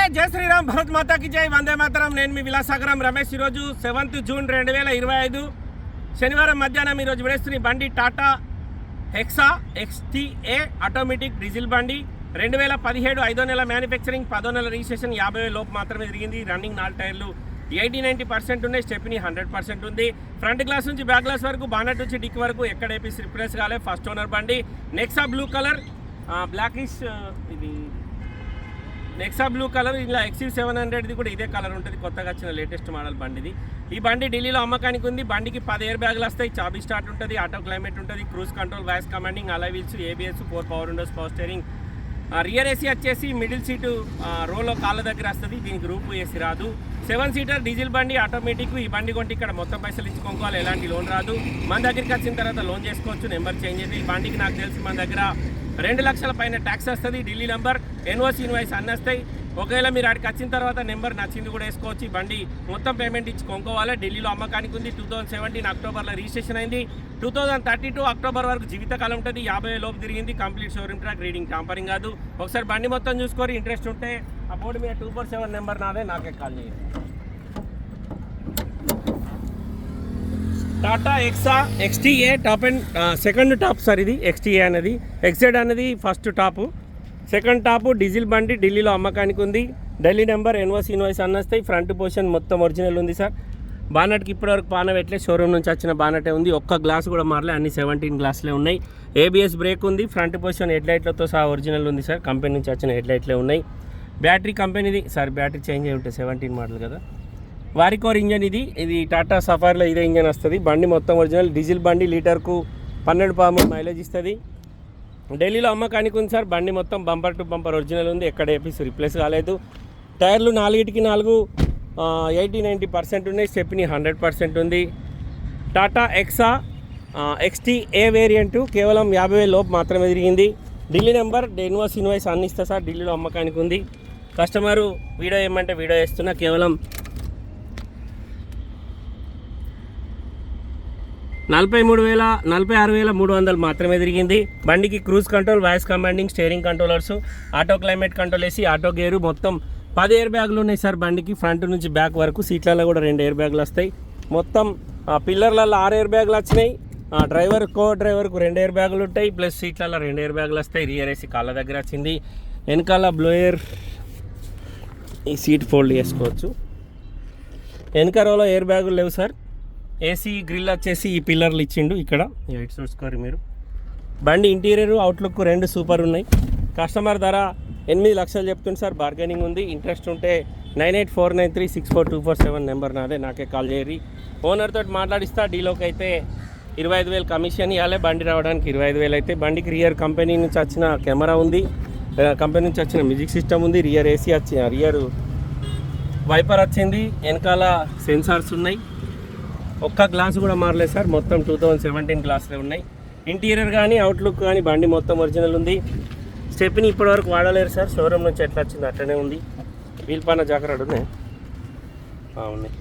జయ శ్రీరామ్ భరత్ మాతాకి జై వందే మాతరం. నేను మీ విలాసాగరం రమేష్. ఈరోజు సెవెంత్ జూన్ రెండు వేల ఇరవై ఐదు. శనివారం మధ్యాహ్నం ఈరోజు విడేస్తున్న బండి Tata Hexa XTA automatic diesel బండి. రెండు వేల పదిహేడు ఐదో నెల మ్యానుఫ్యాక్చరింగ్ పదో నెల రిజిస్ట్రేషన్ యాభై లోపు మాత్రమే జరిగింది రన్నింగ్ నాలుగు టైర్లు. ఎయిటీ నైంటీ పర్సెంట్ ఉన్నాయి. స్టెప్ని హండ్రెడ్ పర్సెంట్ ఉంది. ఫ్రంట్ గ్లాస్ నుంచి బ్యాక్ గ్లాస్ వరకు బానట్ నుంచి డిక్ వరకు ఎక్కడ ఏపీసీ రిప్లేస్ కాలే. ఫస్ట్ ఓనర్ బండి. Nexa blue colour. బ్లాకిష్ ఇది నెక్సా బ్లూ కలర్ ఇలా ఎక్సీ సెవెన్ హండ్రెడ్ది కూడా ఇదే కలర్ ఉంటుంది. కొత్తగా వచ్చిన లేటెస్ట్ మోడల్ బండిది. ఈ బండి ఢిల్లీలో అమ్మకానికి ఉంది. బండికి పది ఎయిర్ బ్యాగులు వస్తాయి. చాబీ స్టార్ట్ ఉంటుంది. ఆటో క్లైమేట్ ఉంటుంది. క్రూజ్ కంట్రోల్ వాయిస్ కమాండింగ్ అలా wheels ABS four power windows power steering rear AC వచ్చేసి మిడిల్ సీటు రోలో కాళ్ళ దగ్గర వస్తుంది. దీనికి రూపు ఏసీ రాదు. సెవెన్ సీటర్ డీజిల్ బండి ఆటోమేటిక్ ఈ బండి కొంటే ఇక్కడ మొత్తం పైసలు ఇచ్చుకోవాలి. ఎలాంటి లోన్ రాదు. మన దగ్గరికి వచ్చిన తర్వాత లోన్ చేసుకోవచ్చు. నెంబర్ చేంజ్ అయితే ఈ బండికి నాకు తెలిసి మన దగ్గర రెండు లక్షల పైన ట్యాక్స్ వస్తుంది ఢిల్లీ నెంబర్ ఎన్ఓసి ఇన్వాయిస్ అన్నీ వస్తాయి ఒకవేళ మీరు ఆడికి వచ్చిన తర్వాత నెంబర్ నచ్చింది కూడా వేసుకోవచ్చు. బండి మొత్తం పేమెంట్ ఇచ్చి కొనుక్కోవాలి? ఢిల్లీలో అమ్మకానికి ఉంది. టూ థౌసండ్ సెవెంటీన్ అక్టోబర్లో రిజిస్ట్రేషన్ అయింది. Two thousand thirty two October వరకు జీవితకాలం ఉంటుంది. యాభై లోపు తిరిగింది. Complete showroom track reading tampering కాదు. ఒకసారి బండి మొత్తం చూసుకొని ఇంట్రెస్ట్ ఉంటే ఆ బోర్డు మీద టూ ఫోర్ సెవెన్ నెంబర్ నాదే. నాకే కాల్ చేయండి. Tata Hexa XTA top and second top sir ఇది ఎక్స్టీఏ అనేది. ఎక్సెడ్ అనేది first top. Second top diesel బండి ఢిల్లీలో అమ్మకానికి ఉంది. ఢిల్లీ నెంబర్ ఎన్వాస్ ఇన్వాయిస్ అన్నస్తాయి ఫ్రంట్ పోర్షన్ మొత్తం ఒరిజినల్ ఉంది సార్. బానట్కి ఇప్పటివరకు పాన పెట్టలే షోరూమ్ నుంచి వచ్చిన బానటే ఉంది. ఒక్క గ్లాస్ కూడా మారలే అన్ని సెవెంటీన్ గ్లాసులే ఉన్నాయి. ఏబిఎస్ బ్రేక్ ఉంది. ఫ్రంట్ పొజిషన్ హెడ్ లైట్లతో సహా ఒరిజినల్ ఉంది సార్. కంపెనీ నుంచి వచ్చిన హెడ్ లైట్లే ఉన్నాయి. బ్యాటరీ కంపెనీది సార్ బ్యాటరీ చేంజ్ అయి ఉంటే సెవెంటీన్ మోడల్ కదా. వారికోర్ ఇంజన్ ఇది. ఇది టాటా సఫారీలో ఇదే ఇంజన్ వస్తుంది. బండి మొత్తం ఒరిజినల్ డీజిల్ బండి లీటర్కు పన్నెండు పాము మైలేజ్ ఇస్తుంది. ఢిల్లీలో అమ్మకానికి ఉంది సార్. బండి మొత్తం బంపర్ టు బంపర్ ఒరిజినల్ ఉంది. ఎక్కడ ఏపీస్ రిప్లేస్ కాలేదు. టైర్లు నాలుగిటికి నాలుగు ఎయిటీ నైంటీ పర్సెంట్ ఉన్నాయి. స్టెప్ని హండ్రెడ్ పర్సెంట్ ఉంది. టాటా ఎక్సా ఎక్స్టీ ఏ వేరియంట్ కేవలం యాభై వేల లోపు మాత్రమే తిరిగింది. ఢిల్లీ నెంబర్ ఇన్వాయిస్ ఇన్వాయిస్ అన్ని ఇస్తా సార్. ఢిల్లీలో అమ్మకానికి ఉంది. కస్టమరు వీడియో ఏమంటే వీడియో వేస్తున్నా కేవలం నలభై మూడు వేల నలభై ఆరు వేల మూడు వందలు మాత్రమే తిరిగింది. బండికి cruise control voice commanding steering controllers auto climate control వేసి ఆటో గేరు మొత్తం పది ఎయిర్ బ్యాగులు ఉన్నాయి సార్ బండికి. ఫ్రంట్ నుంచి బ్యాక్ వరకు సీట్లలో కూడా రెండు ఎయిర్ బ్యాగులు వస్తాయి. మొత్తం ఆ పిల్లర్లలో ఆరు ఎయిర్ బ్యాగులు వచ్చినాయి. ఆ డ్రైవర్ కో డ్రైవర్కు రెండు ఎయిర్ బ్యాగులు ఉంటాయి. ప్లస్ సీట్లలో రెండు ఎయిర్ బ్యాగులు వస్తాయి. రియర్ వేసి కాళ్ళ దగ్గర వచ్చింది. వెనకాల బ్లోయర్ ఈ సీట్ ఫోల్డ్ చేసుకోవచ్చు. వెనక రోలో ఎయిర్ బ్యాగులు లేవు సార్. ఏసీ గ్రిల్ వచ్చేసి ఈ పిల్లర్లు ఇచ్చిండు ఇక్కడ. ఎయిట్ చూసుకోరు మీరు. బండి ఇంటీరియర్ అవుట్లుక్ రెండు సూపర్ ఉన్నాయి. కస్టమర్ ధర ఎనిమిది లక్షలు చెప్తుంది సార్. బార్గెనింగ్ ఉంది. ఇంట్రెస్ట్ ఉంటే nine eight four nine three six four two four seven number నాదే నాకే కాల్ చేయరి ఓనర్ తోటి మాట్లాడిస్తా డీలోకి అయితే ఇరవై ఐదు వేలు కమిషన్ ఇవ్వాలి బండి రావడానికి ఇరవై ఐదు వేలు అయితే. బండికి రియర్ కంపెనీ నుంచి వచ్చిన కెమెరా ఉంది. కంపెనీ నుంచి వచ్చిన మ్యూజిక్ సిస్టమ్ ఉంది. రియర్ ఏసీ వచ్చి రియర్ వైపర్ వచ్చింది. వెనకాల సెన్సార్స్ ఉన్నాయి. ఒక్క గ్లాస్ కూడా మారలేదు సార్. మొత్తం టూ థౌజండ్ సెవెంటీన్ గ్లాసులే ఉన్నాయి. ఇంటీరియర్ కానీ అవుట్లుక్ కానీ బండి మొత్తం ఒరిజినల్ ఉంది. స్టెప్ని ఇప్పటివరకు వాడలేరు సార్. షోరూమ్ నుంచి ఎట్లా వచ్చింది అట్లనే ఉంది. వీల్ పైన జాగ్రత్త ఉన్నాయి. ఉన్నాయి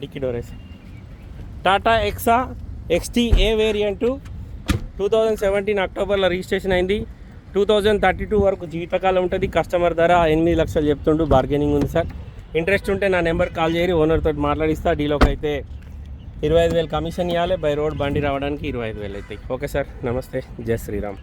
డిక్కీ డోర్ వేసి Tata Hexa XT A variant two thousand seventeen అక్టోబర్లో రిజిస్ట్రేషన్ అయింది. టూ థౌజండ్ థర్టీ టూ వరకు జీవితకాలం ఉంటుంది. కస్టమర్ ధర ఎనిమిది లక్షలు చెప్తుండు. బార్గెనింగ్ ఉంది సార్. ఇంట్రెస్ట్ ఉంటే నా నెంబర్ కాల్ చేయరు ఓనర్ తోటి మాట్లాడిస్తా. డీలోకి అయితే ఇరవై ఐదు వేలు కమిషన్ ఇవ్వాలి బై రోడ్ బండి రావడానికి ఇరవై ఐదు వేలు అవుతాయి. ఓకే సార్ నమస్తే. జై శ్రీరామ్.